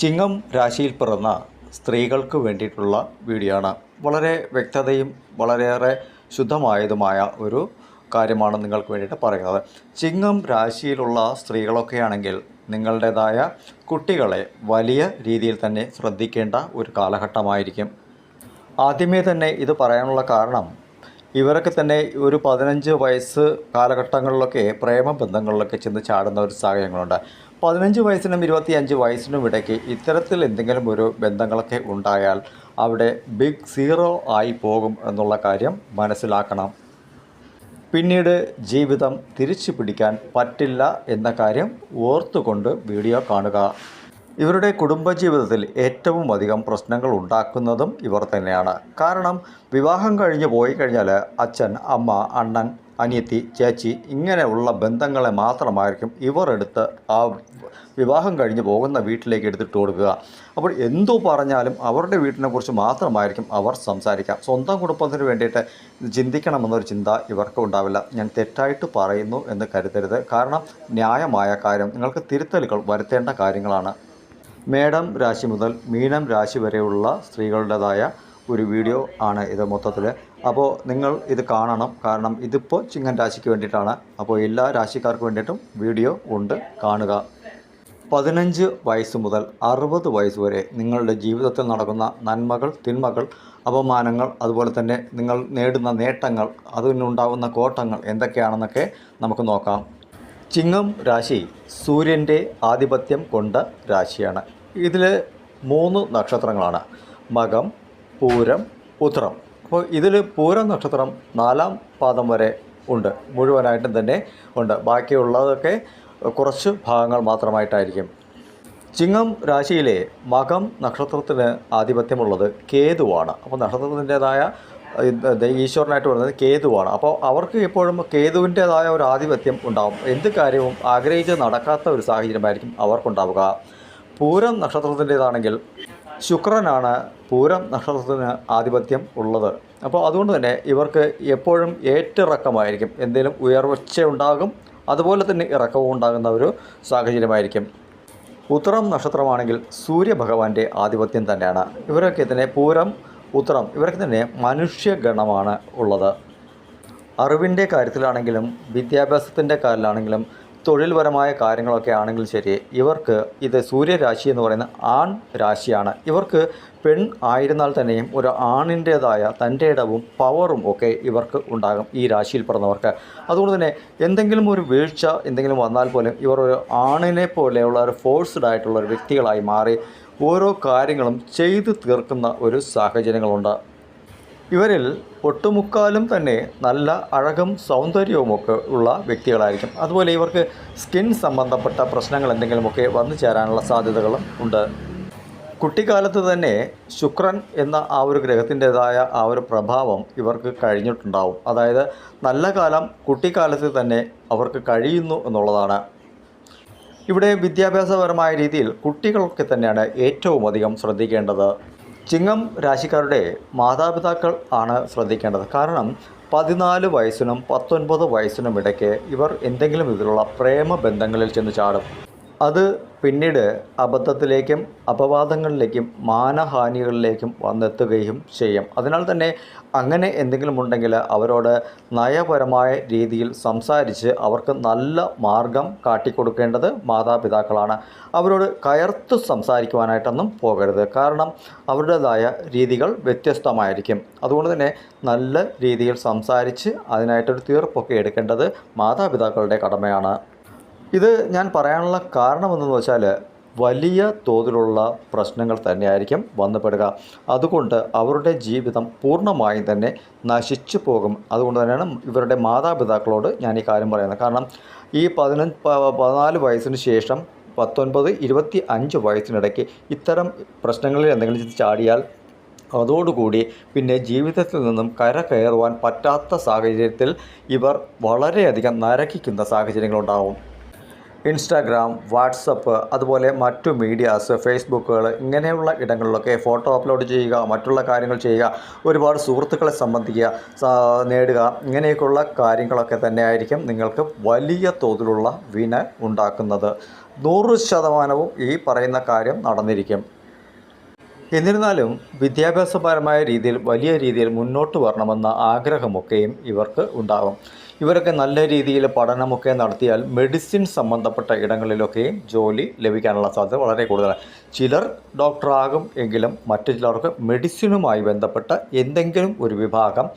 ചിങ്ങം രാശിയിൽ പിറന്ന സ്ത്രീകൾക്ക് വേണ്ടിയിട്ടുള്ള വീഡിയോ ആണ് വളരെ വ്യക്തതയും വളരെയേറെ ശുദ്ധമായതുമായ ഒരു കാര്യമാണ് നിങ്ങൾക്ക് വേണ്ടിയിട്ട് പറയുന്നത്. ചിങ്ങം രാശിയിലുള്ള സ്ത്രീകളൊക്കെ ആണെങ്കിൽ നിങ്ങളുടേതായ കുട്ടികളെ വലിയ രീതിയിൽ തന്നെ ശ്രദ്ധിക്കേണ്ട ഒരു കാലഘട്ടമായിരിക്കും. ആദ്യമേ തന്നെ ഇത് പറയാനുള്ള കാരണം ഇവരൊക്കെ തന്നെ ഒരു പതിനഞ്ച് വയസ്സ് കാലഘട്ടങ്ങളിലൊക്കെ പ്രേമബന്ധങ്ങളിലൊക്കെ ചെന്ന് ചാടുന്ന ഒരു സാഹചര്യങ്ങളുണ്ട്. പതിനഞ്ച് വയസ്സിനും ഇരുപത്തിയഞ്ച് വയസ്സിനും ഇടയ്ക്ക് ഇത്തരത്തിൽ എന്തെങ്കിലും ഒരു ബന്ധങ്ങളൊക്കെ ഉണ്ടായാൽ അവിടെ ബിഗ് സീറോ ആയി പോകും എന്നുള്ള കാര്യം മനസ്സിലാക്കണം. പിന്നീട് ജീവിതം തിരിച്ചു പിടിക്കാൻ പറ്റില്ല എന്ന കാര്യം ഓർത്തുകൊണ്ട് വീഡിയോ കാണുക. ഇവരുടെ കുടുംബജീവിതത്തിൽ ഏറ്റവും അധികം പ്രശ്നങ്ങൾ ഉണ്ടാക്കുന്നതും ഇവർ തന്നെയാണ്. കാരണം വിവാഹം കഴിഞ്ഞ് പോയി കഴിഞ്ഞാൽ അച്ഛൻ അമ്മ അണ്ണൻ അനിയത്തി ചേച്ചി ഇങ്ങനെയുള്ള ബന്ധങ്ങളെ മാത്രമായിരിക്കും ഇവർ എടുത്ത് ആ വിവാഹം കഴിഞ്ഞ് പോകുന്ന വീട്ടിലേക്ക് എടുത്തിട്ട് കൊടുക്കുക. അപ്പോൾ എന്തു പറഞ്ഞാലും അവരുടെ വീട്ടിനെ കുറിച്ച് മാത്രമായിരിക്കും അവർ സംസാരിക്കുക. സ്വന്തം കുടുംബത്തിന് വേണ്ടിയിട്ട് ചിന്തിക്കണമെന്നൊരു ചിന്ത ഇവർക്ക് ഉണ്ടാവില്ല. ഞാൻ തെറ്റായിട്ട് പറയുന്നു എന്ന് കരുതരുത്. കാരണം ന്യായമായ കാര്യം. നിങ്ങൾക്ക് തിരുത്തലുകൾ വരുത്തേണ്ട കാര്യങ്ങളാണ്. മേഡം രാശി മുതൽ മീനം രാശി വരെയുള്ള സ്ത്രീകളുടേതായ ഒരു വീഡിയോ ആണ് ഇത് മൊത്തത്തിൽ അപ്പോൾ നിങ്ങൾ ഇത് കാണണം. കാരണം ഇതിപ്പോൾ ചിങ്ങൻ രാശിക്ക് വേണ്ടിയിട്ടാണ്. അപ്പോൾ എല്ലാ രാശിക്കാർക്ക് വേണ്ടിയിട്ടും വീഡിയോ ഉണ്ട്. കാണുക. പതിനഞ്ച് വയസ്സ് മുതൽ അറുപത് വയസ്സ് വരെ നിങ്ങളുടെ ജീവിതത്തിൽ നടക്കുന്ന നന്മകൾ തിന്മകൾ അപമാനങ്ങൾ അതുപോലെ തന്നെ നിങ്ങൾ നേടുന്ന നേട്ടങ്ങൾ അതിനുണ്ടാകുന്ന കോട്ടങ്ങൾ എന്തൊക്കെയാണെന്നൊക്കെ നമുക്ക് നോക്കാം. ചിങ്ങം രാശി സൂര്യന്റെ ആധിപത്യം കൊണ്ട രാശിയാണ്. ഇതിൽ മൂന്ന് നക്ഷത്രങ്ങളാണ്. മകം പൂരം ഉത്രം. അപ്പോൾ ഇതിൽ പൂരം നക്ഷത്രം നാലാം പാദം വരെ ഉണ്ട്. മുഴുവനായിട്ടും തന്നെ ഉണ്ട്. ബാക്കിയുള്ളതൊക്കെ കുറച്ച് ഭാഗങ്ങൾ മാത്രമായിട്ടായിരിക്കും. ചിങ്ങം രാശിയിലെ മകം നക്ഷത്രത്തിന് ആധിപത്യമുള്ളത് കേതുവാണ്. അപ്പോൾ നക്ഷത്രത്തിന്റെതായ ഈശ്വരനായിട്ട് പറയുന്നത് കേതുവാണ്. അപ്പോൾ അവർക്ക് എപ്പോഴും കേതുവിന്റേതായ ഒരു ആധിപത്യം ഉണ്ടാകും എന്ത് കാര്യവും ആഗ്രഹിച്ച് നടക്കാത്ത ഒരു സാഹചര്യമായിരിക്കും അവർക്കുണ്ടാവുക. പൂരം നക്ഷത്രത്തിന്റേതാണെങ്കിൽ ശുക്രനാണ് പൂരം നക്ഷത്രത്തിന് ആധിപത്യം ഉള്ളത്. അപ്പോൾ അതുകൊണ്ട് തന്നെ ഇവർക്ക് എപ്പോഴും ഏറ്റിറക്കമായിരിക്കും. എന്തെങ്കിലും ഉയർച്ച ഉണ്ടാകും അതുപോലെ തന്നെ ഇറക്കവും ഉണ്ടാകുന്ന ഒരു സാഹചര്യമായിരിക്കും. ഉത്തരം നക്ഷത്രമാണെങ്കിൽ സൂര്യഭഗവാന്റെ ആധിപത്യം തന്നെയാണ്. ഇവരൊക്കെ തന്നെ പൂരം ഉത്തരം ഇവരൊക്കെ തന്നെ മനുഷ്യഗണമാണ് ഉള്ളത്. അറിവിന്റെ കാര്യത്തിലാണെങ്കിലും വിദ്യാഭ്യാസത്തിന്റെ കാര്യത്തിലാണെങ്കിലും തൊഴിൽപരമായ കാര്യങ്ങളൊക്കെ ആണെങ്കിലും ശരി ഇവർക്ക് ഇത് സൂര്യരാശി എന്ന് പറയുന്ന ആൺ രാശിയാണ്. ഇവർക്ക് പെൺ ആയിരുന്നാൽ തന്നെയും ഒരു ആണിന്റേതായ തന്റെ ഇടവും പവറും ഒക്കെ ഇവർക്ക് ഉണ്ടാകും ഈ രാശിയിൽ പിറന്നവർക്ക്. അതുകൊണ്ട് തന്നെ എന്തെങ്കിലും ഒരു വീഴ്ച എന്തെങ്കിലും വന്നാൽ പോലും ഇവർ ഒരു ആണിനെ പോലെയുള്ള ഒരു ഫോഴ്സ്ഡ് ആയിട്ടുള്ള ഒരു വ്യക്തികളായി മാറി ഓരോ കാര്യങ്ങളും ചെയ്തു തീർക്കുന്ന ഒരു സാഹചര്യങ്ങളുണ്ട്. ഇവരിൽ ഒട്ടുമുക്കാലും തന്നെ നല്ല അഴകും സൗന്ദര്യവുമൊക്കെ ഉള്ള വ്യക്തികളായിരിക്കും. അതുപോലെ ഇവർക്ക് സ്കിൻ സംബന്ധപ്പെട്ട പ്രശ്നങ്ങൾ എന്തെങ്കിലുമൊക്കെ വന്നു ചേരാനുള്ള സാധ്യതകളും ഉണ്ട്. കുട്ടിക്കാലത്ത് തന്നെ ശുക്രൻ എന്ന ആ ഒരു ഗ്രഹത്തിന്റെതായ ആ ഒരു പ്രഭാവം ഇവർക്ക് കഴിഞ്ഞിട്ടുണ്ടാവും. അതായത് നല്ല കാലം കുട്ടിക്കാലത്ത് തന്നെ അവർക്ക് കഴിയുന്നു എന്നുള്ളതാണ്. ഇവിടെ വിദ്യാഭ്യാസപരമായ രീതിയിൽ കുട്ടികളൊക്കെ തന്നെയാണ് ഏറ്റവും അധികം ശ്രദ്ധിക്കേണ്ടത്. ചിങ്ങം രാശിക്കാരുടെ മാതാപിതാക്കൾ ആണ് ശ്രദ്ധിക്കേണ്ടത്. കാരണം പതിനാല് വയസ്സിനും പത്തൊൻപത് വയസ്സിനും ഇടയ്ക്ക് ഇവർ എന്തെങ്കിലും വിധത്തിലുള്ള പ്രേമ ബന്ധങ്ങളിൽ ചെന്ന് ചാടും. അത് പിന്നീട് അബദ്ധത്തിലേക്കും അപവാദങ്ങളിലേക്കും മാനഹാനികളിലേക്കും വന്നെത്തുകയും ചെയ്യും. അതിനാൽ തന്നെ അങ്ങനെ എന്തെങ്കിലും ഉണ്ടെങ്കിൽ അവരോട് നയപരമായ രീതിയിൽ സംസാരിച്ച് അവർക്ക് നല്ല മാർഗം കാട്ടിക്കൊടുക്കേണ്ടത് മാതാപിതാക്കളാണ്. അവരോട് കയർത്ത് സംസാരിക്കുവാനായിട്ടൊന്നും പോകരുത്. കാരണം അവരുടേതായ രീതികൾ വ്യത്യസ്തമായിരിക്കും. അതുകൊണ്ട് തന്നെ നല്ല രീതിയിൽ സംസാരിച്ച് അതിനായിട്ടൊരു തീർപ്പൊക്കെ എടുക്കേണ്ടത് മാതാപിതാക്കളുടെ കടമയാണ്. ഇത് ഞാൻ പറയാനുള്ള കാരണമെന്തെന്ന് വെച്ചാൽ വലിയ തോതിലുള്ള പ്രശ്നങ്ങൾ തന്നെയായിരിക്കും വന്നുപെടുക. അതുകൊണ്ട് അവരുടെ ജീവിതം പൂർണമായും തന്നെ നശിച്ചു പോകും. അതുകൊണ്ട് തന്നെയാണ് ഇവരുടെ മാതാപിതാക്കളോട് ഞാൻ ഈ കാര്യം പറയുന്നത്. കാരണം ഈ പതിനഞ്ച് പതിനാല് വയസ്സിന് ശേഷം പത്തൊൻപത് ഇരുപത്തി അഞ്ച് വയസ്സിനിടയ്ക്ക് ഇത്തരം പ്രശ്നങ്ങളിൽ എന്തെങ്കിലും ചാടിയാൽ അതോടുകൂടി പിന്നെ ജീവിതത്തിൽ നിന്നും കര കയറുവാൻ പറ്റാത്ത സാഹചര്യത്തിൽ ഇവർ വളരെയധികം നരകിക്കുന്ന സാഹചര്യങ്ങളുണ്ടാവും. ഇൻസ്റ്റാഗ്രാം വാട്സപ്പ് അതുപോലെ മറ്റു മീഡിയാസ് ഫേസ്ബുക്കുകൾ ഇങ്ങനെയുള്ള ഇടങ്ങളിലൊക്കെ ഫോട്ടോ അപ്ലോഡ് ചെയ്യുക മറ്റുള്ള കാര്യങ്ങൾ ചെയ്യുക ഒരുപാട് സുഹൃത്തുക്കളെ സംബന്ധിക്കുക നേടുക ഇങ്ങനെയൊക്കെയുള്ള കാര്യങ്ങളൊക്കെ തന്നെ ആയിരിക്കും നിങ്ങൾക്ക് വലിയ തോതിലുള്ള വിന ഉണ്ടാക്കുന്നത്. നൂറ് ശതമാനവും ഈ പറയുന്ന കാര്യം നടന്നിരിക്കും. എന്നിരുന്നാലും വിദ്യാഭ്യാസപരമായ രീതിയിൽ വലിയ രീതിയിൽ മുന്നോട്ട് വരണമെന്ന ആഗ്രഹമൊക്കെയും ഇവർക്ക് ഉണ്ടാകും. ഇവരൊക്കെ നല്ല രീതിയിൽ പഠനമൊക്കെ നടത്തിയാൽ മെഡിസിൻ സംബന്ധപ്പെട്ട ഇടങ്ങളിലൊക്കെ ജോലി ലഭിക്കാനുള്ള സാധ്യത വളരെ കൂടുതലാണ്. ചിലർ ഡോക്ടറാകും എങ്കിലും മറ്റു ചിലർക്ക് മെഡിസിനുമായി ബന്ധപ്പെട്ട എന്തെങ്കിലും ഒരു വിഭാഗം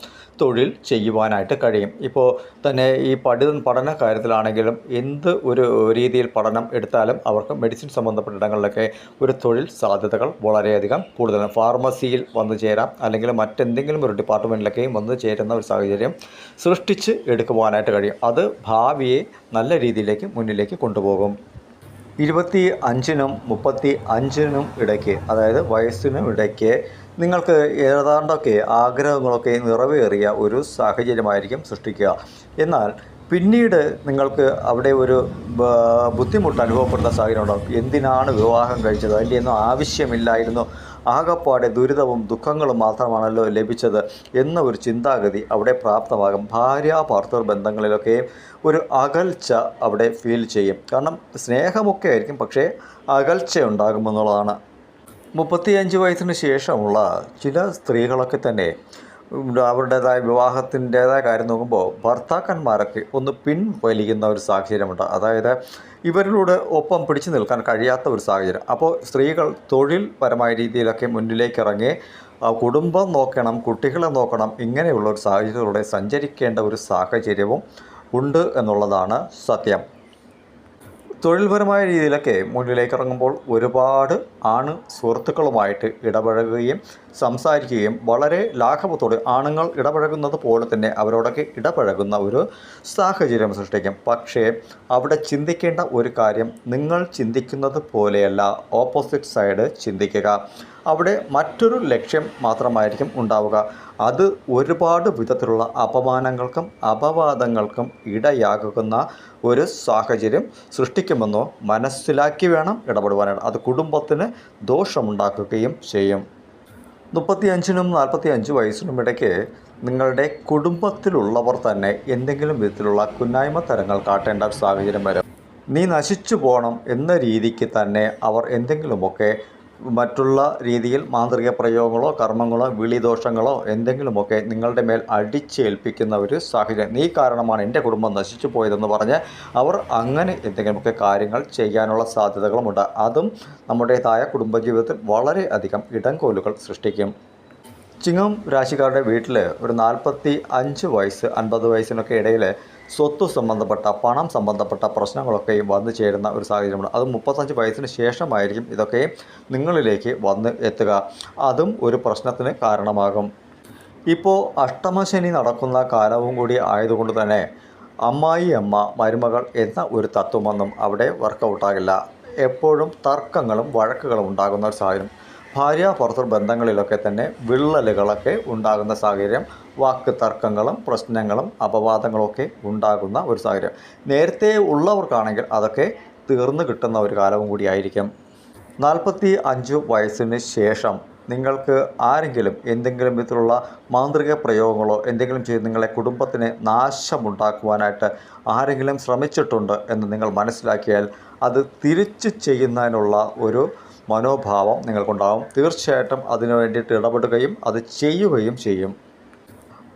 തൊഴിൽ ചെയ്യുവാനായിട്ട് കഴിയും. ഇപ്പോൾ തന്നെ ഈ പഠി പഠന കാര്യത്തിലാണെങ്കിലും എന്ത് ഒരു രീതിയിൽ പഠനം എടുത്താലും അവർക്ക് മെഡിസിൻ സംബന്ധപ്പെട്ട ഇടങ്ങളിലൊക്കെ ഒരു തൊഴിൽ സാധ്യതകൾ വളരെയധികം കൂടുതലാണ്. ഫാർമസിയിൽ വന്നു ചേരാം അല്ലെങ്കിൽ മറ്റെന്തെങ്കിലും ഒരു ഡിപ്പാർട്ട്മെന്റിലൊക്കെയും വന്നു ചേരുന്ന ഒരു സാഹചര്യം സൃഷ്ടിച്ച് എടുക്കുവാനായിട്ട് കഴിയും. അത് ഭാവിയെ നല്ല രീതിയിലേക്ക് മുന്നിലേക്ക് കൊണ്ടുപോകും. ഇരുപത്തി അഞ്ചിനും മുപ്പത്തി അഞ്ചിനും ഇടയ്ക്ക് അതായത് വയസ്സിനും ഇടയ്ക്ക് നിങ്ങൾക്ക് ഏതാണ്ടൊക്കെ ആഗ്രഹങ്ങളൊക്കെ നിറവേറിയ ഒരു സാഹചര്യമായിരിക്കും സൃഷ്ടിക്കുക. എന്നാൽ പിന്നീട് നിങ്ങൾക്ക് അവിടെ ഒരു ബുദ്ധിമുട്ട് അനുഭവപ്പെടുന്ന സാഹചര്യം ഉണ്ടാകും എന്തിനാണ് വിവാഹം കഴിച്ചത്? അതിന്റെ ഒന്നും ആവശ്യമില്ലായിരുന്നു. ആകപ്പാടെ ദുരിതവും ദുഃഖങ്ങളും മാത്രമാണല്ലോ ലഭിച്ചത് എന്ന ഒരു ചിന്താഗതി അവിടെ പ്രാപ്തമാകും. ഭാര്യ ഭർത്തർ ബന്ധങ്ങളിലൊക്കെ ഒരു അകൽച്ച അവിടെ ഫീൽ ചെയ്യും. കാരണം സ്നേഹമൊക്കെ ആയിരിക്കും പക്ഷേ അകൽച്ച ഉണ്ടാകുമെന്നുള്ളതാണ് മുപ്പത്തിയഞ്ച് വയസ്സിന് ശേഷമുള്ള ചില സ്ത്രീകളൊക്കെ തന്നെ അവരുടേതായ വിവാഹത്തിന്റേതായ കാര്യം നോക്കുമ്പോൾ ഭർത്താക്കന്മാരൊക്കെ ഒന്ന് പിൻവലിക്കുന്ന ഒരു സാഹചര്യമുണ്ട്. അതായത് ഇവരിലൂടെ ഒപ്പം പിടിച്ചു നിൽക്കാൻ കഴിയാത്ത ഒരു സാഹചര്യം. അപ്പോൾ സ്ത്രീകൾ തൊഴിൽപരമായ രീതിയിലൊക്കെ മുന്നിലേക്ക് ഇറങ്ങി കുടുംബം നോക്കണം കുട്ടികളെ നോക്കണം ഇങ്ങനെയുള്ള ഒരു സാഹചര്യത്തിലൂടെ സഞ്ചരിക്കേണ്ട ഒരു സാഹചര്യവും ഉണ്ട് എന്നുള്ളതാണ് സത്യം. തൊഴിൽപരമായ രീതിയിലൊക്കെ മുന്നിലേക്ക് ഇറങ്ങുമ്പോൾ ഒരുപാട് ആണ് സുഹൃത്തുക്കളുമായിട്ട് ഇടപഴകുകയും സംസാരിക്കുകയും വളരെ ലാഘവത്തോടെ ആണുങ്ങൾ ഇടപഴകുന്നത് പോലെ തന്നെ അവരോടൊക്കെ ഇടപഴകുന്ന ഒരു സാഹചര്യം സൃഷ്ടിക്കും. പക്ഷേ അവിടെ ചിന്തിക്കേണ്ട ഒരു കാര്യം നിങ്ങൾ ചിന്തിക്കുന്നത് പോലെയല്ല. ഓപ്പോസിറ്റ് സൈഡ് ചിന്തിക്കുക. അവിടെ മറ്റൊരു ലക്ഷ്യം മാത്രമായിരിക്കും ഉണ്ടാവുക. അത് ഒരുപാട് വിധത്തിലുള്ള അപമാനങ്ങൾക്കും അപവാദങ്ങൾക്കും ഇടയാകുന്ന ഒരു സാഹചര്യം സൃഷ്ടിക്കുമെന്നോ മനസ്സിലാക്കി വേണം ഇടപെടുവാനായിട്ട്. അത് കുടുംബത്തിന് ദോഷമുണ്ടാക്കുകയും ചെയ്യും. മുപ്പത്തി അഞ്ചിനും നാൽപ്പത്തി അഞ്ച് വയസ്സിനും ഇടയ്ക്ക് നിങ്ങളുടെ കുടുംബത്തിലുള്ളവർ തന്നെ എന്തെങ്കിലും വിധത്തിലുള്ള കുന്നായ്മ തരങ്ങൾ കാട്ടേണ്ട ഒരു സാഹചര്യം വരും. നീ നശിച്ചു പോകണം എന്ന രീതിക്ക് തന്നെ അവർ എന്തെങ്കിലുമൊക്കെ മറ്റുള്ള രീതിയിൽ മാന്ത്രിക പ്രയോഗങ്ങളോ കർമ്മങ്ങളോ വിളിദോഷങ്ങളോ എന്തെങ്കിലുമൊക്കെ നിങ്ങളുടെ മേൽ അടിച്ചേൽപ്പിക്കുന്ന ഒരു സാഹചര്യം. നീ കാരണമാണ് എന്റെ കുടുംബം നശിച്ചു പോയതെന്ന് പറഞ്ഞ് അവർ അങ്ങനെ എന്തെങ്കിലുമൊക്കെ കാര്യങ്ങൾ ചെയ്യാനുള്ള സാധ്യതകളുമുണ്ട്. അതും നമ്മുടേതായ കുടുംബജീവിതത്തിൽ വളരെയധികം ഇടംകോലുകൾ സൃഷ്ടിക്കും. ചിങ്ങം രാശിക്കാരുടെ വീട്ടിൽ ഒരു നാൽപ്പത്തി അഞ്ച് വയസ്സ് അൻപത് വയസ്സിനൊക്കെ ഇടയിൽ സ്വത്ത് സംബന്ധപ്പെട്ട പണം സംബന്ധപ്പെട്ട പ്രശ്നങ്ങളൊക്കെ വന്നു ചേരുന്ന ഒരു സാഹചര്യമാണ് അത് മുപ്പത്തഞ്ച് വയസ്സിന് ശേഷമായിരിക്കും ഇതൊക്കെ നിങ്ങളിലേക്ക് വന്ന് എത്തുക. അതും ഒരു പ്രശ്നത്തിന് കാരണമാകും. ഇപ്പോൾ അഷ്ടമശനി നടക്കുന്ന കാലവും കൂടി ആയതുകൊണ്ട് തന്നെ അമ്മായി അമ്മ മരുമകൾ എന്ന ഒരു തത്വമൊന്നും അവിടെ വർക്കൗട്ടാകില്ല. എപ്പോഴും തർക്കങ്ങളും വഴക്കുകളും ഉണ്ടാകുന്ന ഒരു സാഹചര്യം. ഭാര്യ ഭർത്തൃ ബന്ധങ്ങളിലൊക്കെ തന്നെ വിള്ളലുകളൊക്കെ ഉണ്ടാകുന്ന സാഹചര്യം വാക്ക് തർക്കങ്ങളും പ്രശ്നങ്ങളും അപവാദങ്ങളൊക്കെ ഉണ്ടാകുന്ന ഒരു സാഹചര്യം. നേരത്തെ ഉള്ളവർക്കാണെങ്കിൽ അതൊക്കെ തീർന്നു കിട്ടുന്ന ഒരു കാലവും കൂടിയായിരിക്കും നാൽപ്പത്തി അഞ്ച് വയസ്സിന് ശേഷം നിങ്ങൾക്ക് ആരെങ്കിലും എന്തെങ്കിലും വിധത്തിലുള്ള മാന്ത്രിക പ്രയോഗങ്ങളോ എന്തെങ്കിലും ചെയ്ത് നിങ്ങളെ കുടുംബത്തിന് നാശമുണ്ടാക്കുവാനായിട്ട് ആരെങ്കിലും ശ്രമിച്ചിട്ടുണ്ട് എന്ന് നിങ്ങൾ മനസ്സിലാക്കിയാൽ അത് തിരിച്ച് ചെയ്യുന്നതിനുള്ള ഒരു മനോഭാവം നിങ്ങൾക്കുണ്ടാകും തീർച്ചയായിട്ടും അതിനു വേണ്ടിയിട്ട് ഇടപെടുകയും അത് ചെയ്യുകയും ചെയ്യും.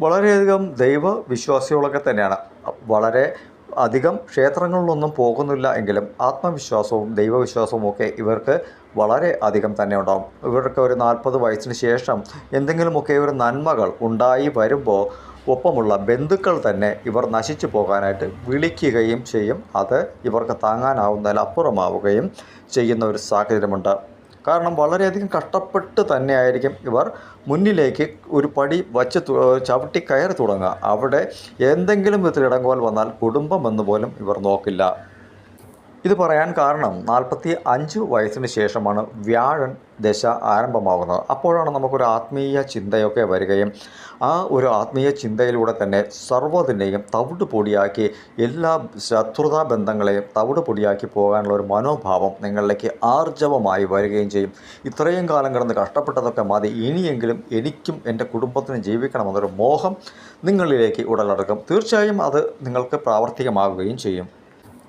വളരെയധികം ദൈവവിശ്വാസികളൊക്കെ തന്നെയാണ്. വളരെ അധികം ക്ഷേത്രങ്ങളിലൊന്നും പോകുന്നില്ല എങ്കിലും ആത്മവിശ്വാസവും ദൈവവിശ്വാസവും ഒക്കെ ഇവർക്ക് വളരെ അധികം തന്നെ ഉണ്ടാകും ഇവർക്ക് ഒരു നാൽപ്പത് വയസ്സിന് ശേഷം എന്തെങ്കിലുമൊക്കെ ഒരു നന്മകൾ ഉണ്ടായി വരുമ്പോൾ ഒപ്പമുള്ള ബന്ധുക്കൾ തന്നെ ഇവർ നശിച്ചു പോകാനായിട്ട് വിളിക്കുകയും ചെയ്യും. അത് ഇവർക്ക് താങ്ങാനാവുന്നതിൽ അപ്പുറമാവുകയും ചെയ്യുന്ന ഒരു സാഹചര്യമുണ്ട്. കാരണം വളരെയധികം കഷ്ടപ്പെട്ട് തന്നെയായിരിക്കും ഇവർ മുന്നിലേക്ക് ഒരു പടി വച്ച് ചവിട്ടി കയറി തുടങ്ങുക. അവിടെ എന്തെങ്കിലും വിധത്തിൽ ഇടങ്കോൽ വന്നാൽ കുടുംബം എന്ന് പോലും ഇവർ നോക്കില്ല. ഇത് പറയാൻ കാരണം നാൽപ്പത്തി അഞ്ച് വയസ്സിന് ശേഷമാണ് വ്യാഴൻ ദശ ആരംഭമാകുന്നത്. അപ്പോഴാണ് നമുക്കൊരു ആത്മീയ ചിന്തയൊക്കെ വരികയും ആ ഒരു ആത്മീയ ചിന്തയിലൂടെ തന്നെ സർവതിനെയും തവിട് പൊടിയാക്കി എല്ലാ ശത്രുതാ ബന്ധങ്ങളെയും തവിട് പൊടിയാക്കി പോകാനുള്ള ഒരു മനോഭാവം നിങ്ങളിലേക്ക് ആർജവമായി വരികയും ചെയ്യും. ഇത്രയും കാലം കിടന്ന് കഷ്ടപ്പെട്ടതൊക്കെ മതി ഇനിയെങ്കിലും എനിക്കും എന്റെ കുടുംബത്തിനും ജീവിക്കണമെന്നൊരു മോഹം നിങ്ങളിലേക്ക് ഉടലടക്കും. തീർച്ചയായും അത് നിങ്ങൾക്ക് പ്രാവർത്തികമാകുകയും ചെയ്യും.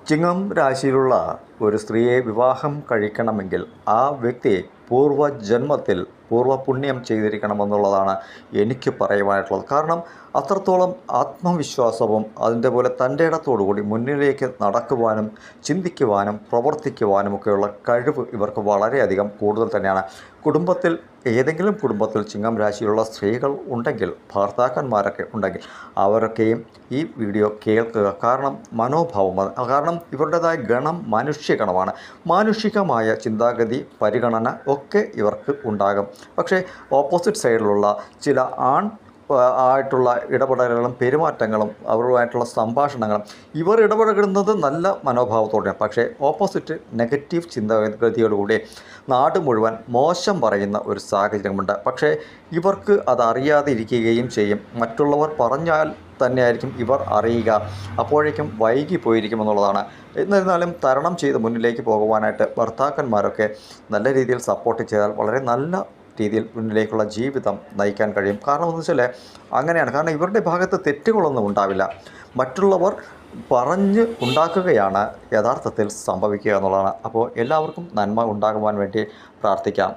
ചിങ്ങം രാശിയിലുള്ള ഒരു സ്ത്രീയെ വിവാഹം കഴിക്കണമെങ്കിൽ ആ വ്യക്തി പൂർവജന്മത്തിൽ പൂർവപുണ്യം ചെയ്തിരിക്കണമെന്നുള്ളതാണ് എനിക്ക് പറയുവാനായിട്ടുള്ളത് കാരണം അത്രത്തോളം ആത്മവിശ്വാസവും അതിന്റെ പോലെ തന്റെ ഇടത്തോടുകൂടി മുന്നിലേക്ക് നടക്കുവാനും ചിന്തിക്കുവാനും പ്രവർത്തിക്കുവാനും ഒക്കെയുള്ള കഴിവ് ഇവർക്ക് വളരെയധികം കൂടുതൽ തന്നെയാണ്. കുടുംബത്തിൽ ഏതെങ്കിലും കുടുംബത്തിൽ ചിങ്ങം രാശിയിലുള്ള സ്ത്രീകൾ ഉണ്ടെങ്കിൽ ഭർത്താക്കന്മാരൊക്കെ ഉണ്ടെങ്കിൽ അവരൊക്കെയും ഈ വീഡിയോ കേൾക്കുക. കാരണം മനോഭാവം കാരണം ഇവരുടേതായ ഗണം മനുഷ്യഗണമാണ് മാനുഷികമായ ചിന്താഗതി പരിഗണന ഒക്കെ ഇവർക്ക് ഉണ്ടാകും. പക്ഷേ ഓപ്പോസിറ്റ് സൈഡിലുള്ള ചില ആൺ ആയിട്ടുള്ള ഇടപെടലുകളും പെരുമാറ്റങ്ങളും അവരുമായിട്ടുള്ള സംഭാഷണങ്ങളും ഇവർ ഇടപെടുന്നത് നല്ല മനോഭാവത്തോടെയാണ്. പക്ഷേ ഓപ്പോസിറ്റ് നെഗറ്റീവ് ചിന്താഗതിയോടുകൂടി നാട് മുഴുവൻ മോശം പറയുന്ന ഒരു സാഹചര്യമുണ്ട്. പക്ഷേ ഇവർക്ക് അതറിയാതെ ഇരിക്കുകയും ചെയ്യും. മറ്റുള്ളവർ പറഞ്ഞാൽ തന്നെയായിരിക്കും ഇവർ അറിയുക. അപ്പോഴേക്കും വൈകി പോയിരിക്കുമെന്നുള്ളതാണ്. എന്നിരുന്നാലും തരണം ചെയ്ത് മുന്നിലേക്ക് പോകുവാനായിട്ട് ഭർത്താക്കന്മാരൊക്കെ നല്ല രീതിയിൽ സപ്പോർട്ട് ചെയ്താൽ വളരെ നല്ല രീതിയിൽ മുന്നിലേക്കുള്ള ജീവിതം നയിക്കാൻ കഴിയും. കാരണം എന്ന് വെച്ചാൽ അങ്ങനെയാണ്. കാരണം ഇവരുടെ ഭാഗത്ത് തെറ്റുകളൊന്നും ഉണ്ടാവില്ല. മറ്റുള്ളവർ പറഞ്ഞ് ഉണ്ടാക്കുകയാണ് യഥാർത്ഥത്തിൽ സംഭവിക്കുക എന്നുള്ളതാണ്. അപ്പോൾ എല്ലാവർക്കും നന്മ ഉണ്ടാകുവാൻ വേണ്ടി പ്രാർത്ഥിക്കാം.